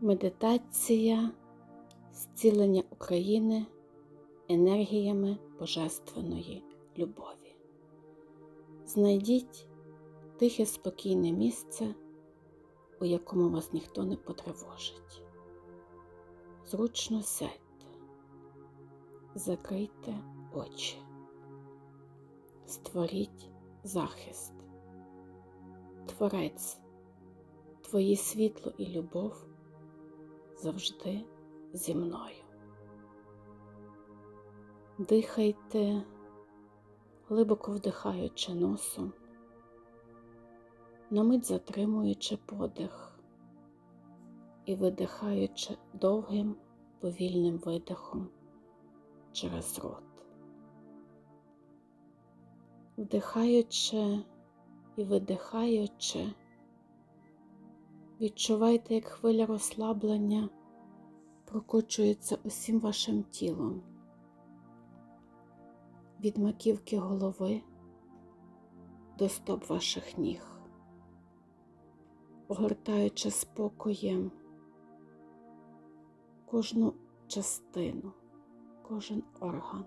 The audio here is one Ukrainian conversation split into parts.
Медитація зцілення України енергіями Божественної любові. Знайдіть тихе спокійне місце, у якому вас ніхто не потривожить. Зручно сядьте, закрийте очі, створіть захист. Творець, Твоє світло і любов завжди зі мною. Дихайте, глибоко вдихаючи носом, на мить затримуючи подих і видихаючи довгим повільним видихом через рот. Вдихаючи і видихаючи, відчувайте, як хвиля розслаблення прокочується усім вашим тілом, від маківки голови до стоп ваших ніг, огортаючи спокоєм кожну частину, кожен орган,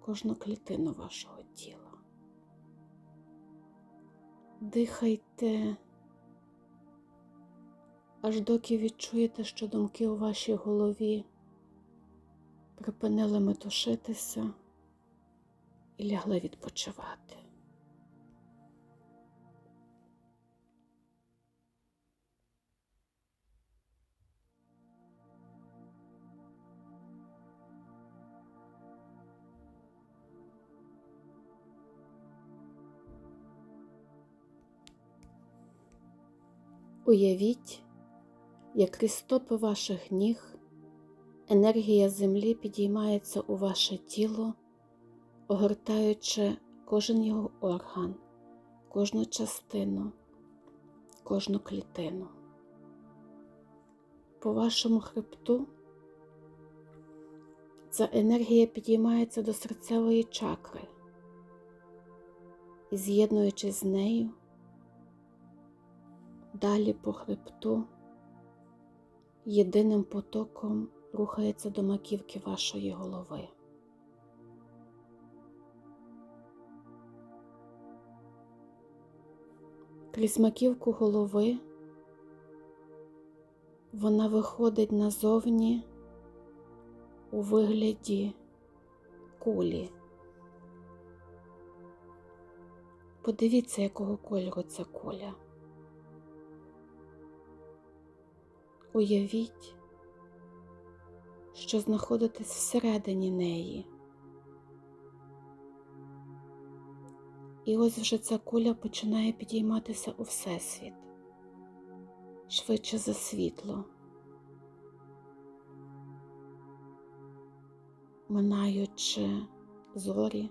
кожну клітину вашого тіла. Дихайте, аж доки відчуєте, що думки у вашій голові припинили метушитися і лягли відпочивати. Уявіть, як крізь ваших ніг енергія землі підіймається у ваше тіло, огортаючи кожен його орган, кожну частину, кожну клітину. По вашому хребту ця енергія підіймається до серцевої чакри і, з'єднуючись з нею, далі по хребту єдиним потоком рухається до маківки вашої голови. Крізь маківку голови вона виходить назовні у вигляді кулі. Подивіться, якого кольору ця куля. Уявіть, що знаходитесь всередині неї. І ось вже ця куля починає підійматися у Всесвіт, швидше за світло, минаючи зорі,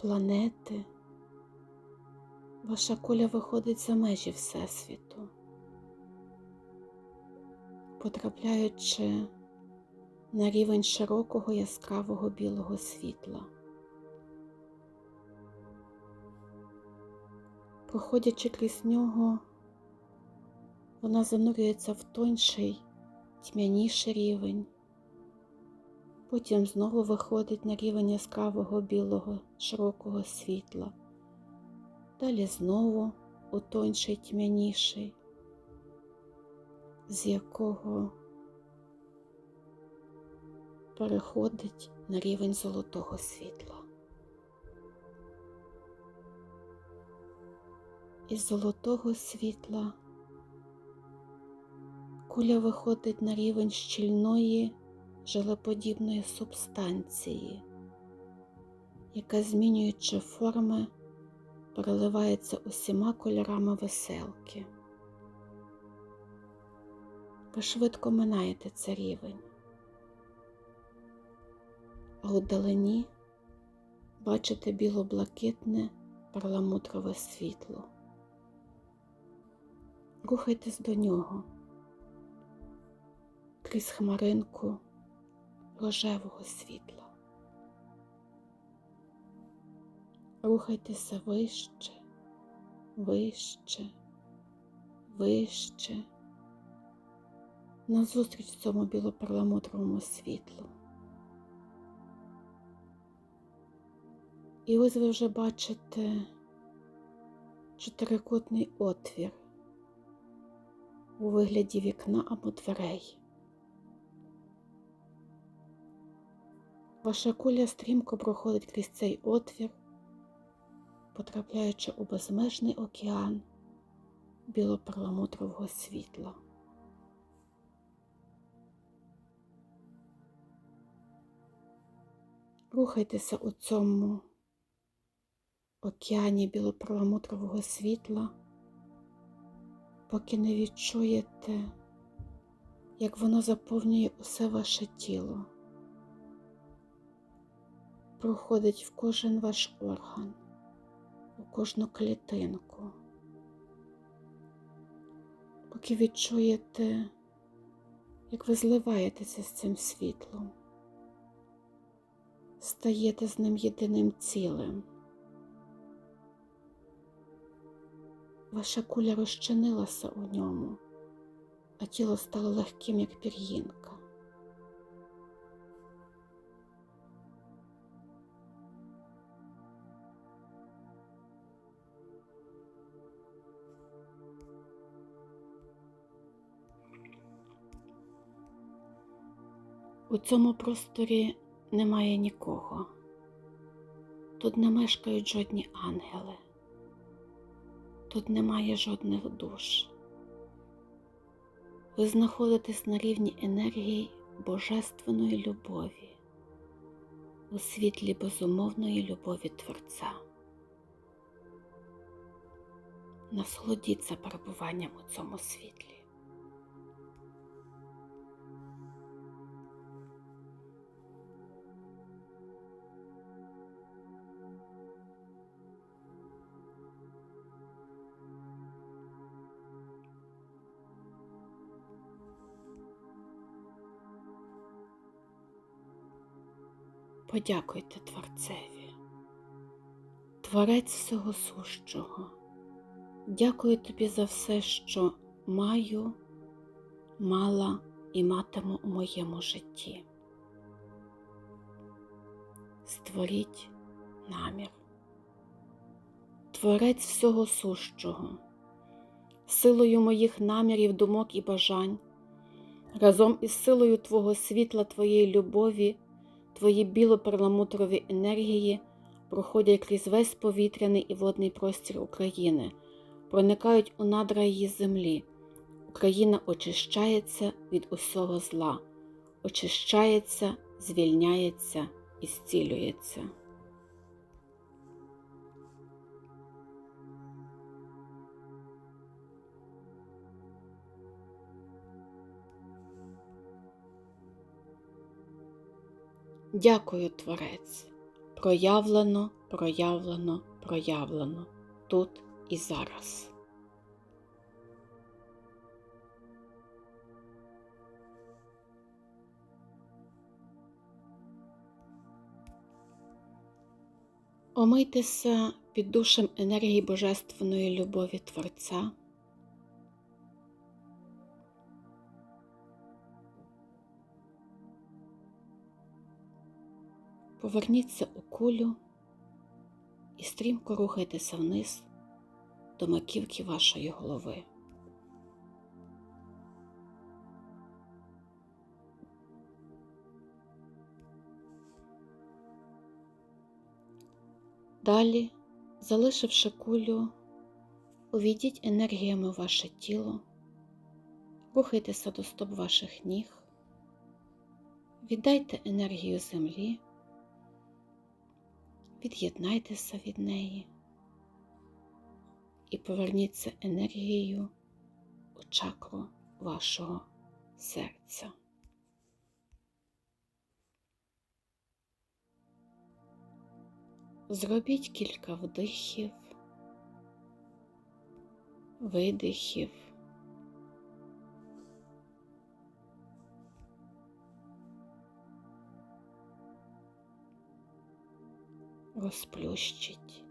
планети, ваша куля виходить за межі Всесвіту потрапляючи на рівень широкого яскравого білого світла. Проходячи крізь нього, вона занурюється в тонший, тьмяніший рівень, потім знову виходить на рівень яскравого білого широкого світла, далі знову у тонший тьмяніший з якого переходить на рівень золотого світла. Із золотого світла куля виходить на рівень щільної желеподібної субстанції, яка, змінюючи форми, переливається усіма кольорами веселки. Ви швидко минаєте цей рівень, а у далині бачите біло-блакитне перламутрове світло. Рухайтесь до нього крізь хмаринку рожевого світла. Рухайтеся вище, вище, вище назустріч цьому білоперламутровому світлу. І ось ви вже бачите чотирикутний отвір у вигляді вікна або дверей. Ваша куля стрімко проходить крізь цей отвір, потрапляючи у безмежний океан білоперламутрового світла. Рухайтеся у цьому океані білоперламутрового світла, поки не відчуєте, як воно заповнює усе ваше тіло, проходить в кожен ваш орган, у кожну клітинку, поки відчуєте, як ви зливаєтеся з цим світлом, стаєте з ним єдиним цілим. Ваша куля розчинилася у ньому, а тіло стало легким, як пір'їнка. У цьому просторі немає нікого. Тут не мешкають жодні ангели. Тут немає жодних душ. Ви знаходитесь на рівні енергії Божественної любові, у світлі безумовної любові Творця. Насолодіться перебуванням у цьому світлі. Подякуйте Творцеві, Творець всього сущого. Дякую тобі за все, що маю, мала і матиму у моєму житті. Створіть намір. Творець всього сущого, силою моїх намірів, думок і бажань, разом із силою Твого світла, Твоєї любові. Твої біло-перламутрові енергії проходять крізь весь повітряний і водний простір України, проникають у надра її землі. Україна очищається від усього зла, очищається, звільняється і зцілюється. Дякую, Творець, проявлено, проявлено, проявлено тут і зараз. Омийтеся під душем енергії Божественної любові Творця. Поверніться у кулю і стрімко рухайтеся вниз до маківки вашої голови. Далі, залишивши кулю, увійдіть енергіями в ваше тіло, рухайтеся до стоп ваших ніг, віддайте енергію землі від'єднайтеся від неї і поверніться енергією у чакру вашого серця. Зробіть кілька вдихів, видихів. Розплющить